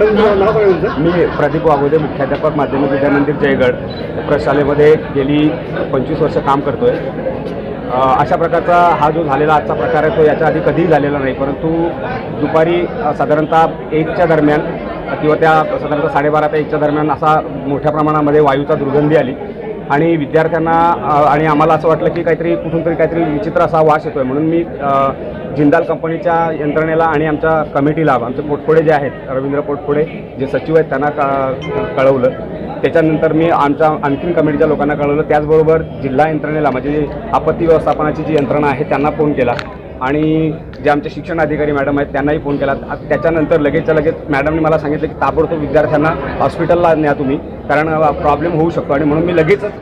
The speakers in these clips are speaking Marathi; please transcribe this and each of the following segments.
मी प्रदीप वाघोदे मुख्याध्यापक माध्यमिक विद्यामंदिर जयगड प्रशालेमध्ये गेली पंचवीस वर्ष काम करतो आहे अशा प्रकारचा हा जो झालेला आजचा प्रकार आहे तो याच्या आधी कधीही झालेला नाही परंतु दुपारी साधारणतः एकच्या दरम्यान किंवा त्या साधारणतः साडेबारा ते एकच्या दरम्यान असा मोठ्या प्रमाणामध्ये वायूचा दुर्गंधी आली. आणि विद्यार्थ्यांना आणि आम्हाला असं वाटलं की काहीतरी कुठून तरी काहीतरी विचित्र असा वास येतो आहे म्हणून मी जिंदाल कंपनीच्या यंत्रणेला आणि आमच्या कमिटीला आमचे पोटफोडे जे आहेत रवींद्र पोटफोडे जे सचिव आहेत त्यांना का कळवलं. त्याच्यानंतर मी आमच्या आणखीन कमिटीच्या लोकांना कळवलं. त्याचबरोबर जिल्हा यंत्रणेला म्हणजे आपत्ती व्यवस्थापनाची जी यंत्रणा आहे त्यांना फोन केला. आणि जे आमचे शिक्षण अधिकारी मॅडम आहेत त्यांनाही फोन केला. त्याच्यानंतर लगेचच्या लगेच मॅडमने मला सांगितलं की ताबडतोब विद्यार्थ्यांना हॉस्पिटलला न्या तुम्ही कारण प्रॉब्लेम होऊ शकतो. आणि म्हणून मी लगेचच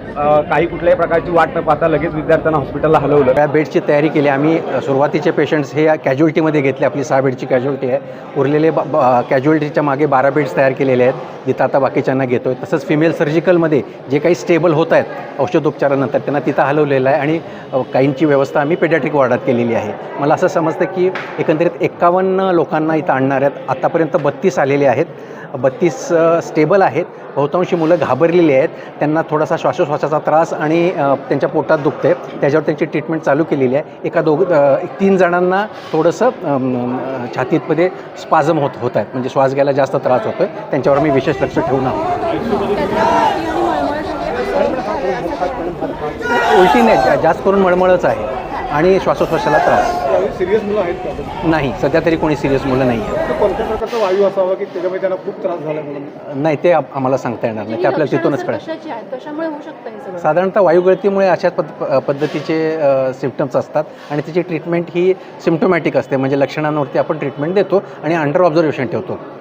काही कुठल्याही प्रकारची वाट न पाहता लगेच विद्यार्थ्यांना हॉस्पिटलला हलवलं. त्या बेडची तयारी केली. आम्ही सुरुवातीचे पेशंट्स हे कॅज्युअल्टीमध्ये घेतले. आपली सहा बेडची कॅज्युअल्टी आहे. उरलेले कॅज्युअल्टीच्या मागे बारा बेड्स तयार केलेले आहेत. जिथं आता बाकीच्यांना घेतो आहे तसंच फिमेल सर्जिकलमध्ये जे काही स्टेबल होत आहेत औषधोपचारानंतर त्यांना तिथं हलवलेलं आहे. आणि काहींची व्यवस्था आम्ही पेडॅट्रिक वॉर्डात केलेली आहे. मला असं समजतं की एकंदरीत एक्कावन्न लोकांना इथं आणणार आहेत. आत्तापर्यंत बत्तीस आलेले आहेत. बत्तीस स्टेबल आहेत. बहुतांशी मुलं घाबरलेली आहेत. त्यांना थोडासा श्वासोश्वासाचा त्रास आणि त्यांच्या पोटात दुखते त्याच्यावर त्यांची ट्रीटमेंट चालू केलेली आहे. एका दोघ तीन जणांना थोडंसं छातीतमध्ये स्पाझम होत होत आहेत. म्हणजे श्वास घ्यायला जास्त त्रास होतो आहे त्यांच्यावर मी विशेष लक्ष ठेवून आहोत उलटी नाही जास्त करून मळमळच आहे. आणि श्वासोश्वासाला त्रास. सिरियस मुलं आहेत नाही सध्या तरी कोणी सिरियस मुलं नाही आहे कोणत्या प्रकारचा वायू असावा की त्याच्यामुळे त्यांना खूप त्रास झाला म्हणून? नाही ते आम्हाला सांगता येणार नाही. ते आपल्याला तिथूनच कळेल. कशाची आहेत कशामुळे होऊ शकतं हे सगळं? साधारणतः वायुगळतीमुळे अशाच पद्ध पद्धतीचे सिम्पटम्स असतात आणि त्याची ट्रीटमेंट ही सिम्टोमॅटिक असते. म्हणजे लक्षणांवरती आपण ट्रीटमेंट देतो आणि अंडर ऑब्झर्वेशन ठेवतो.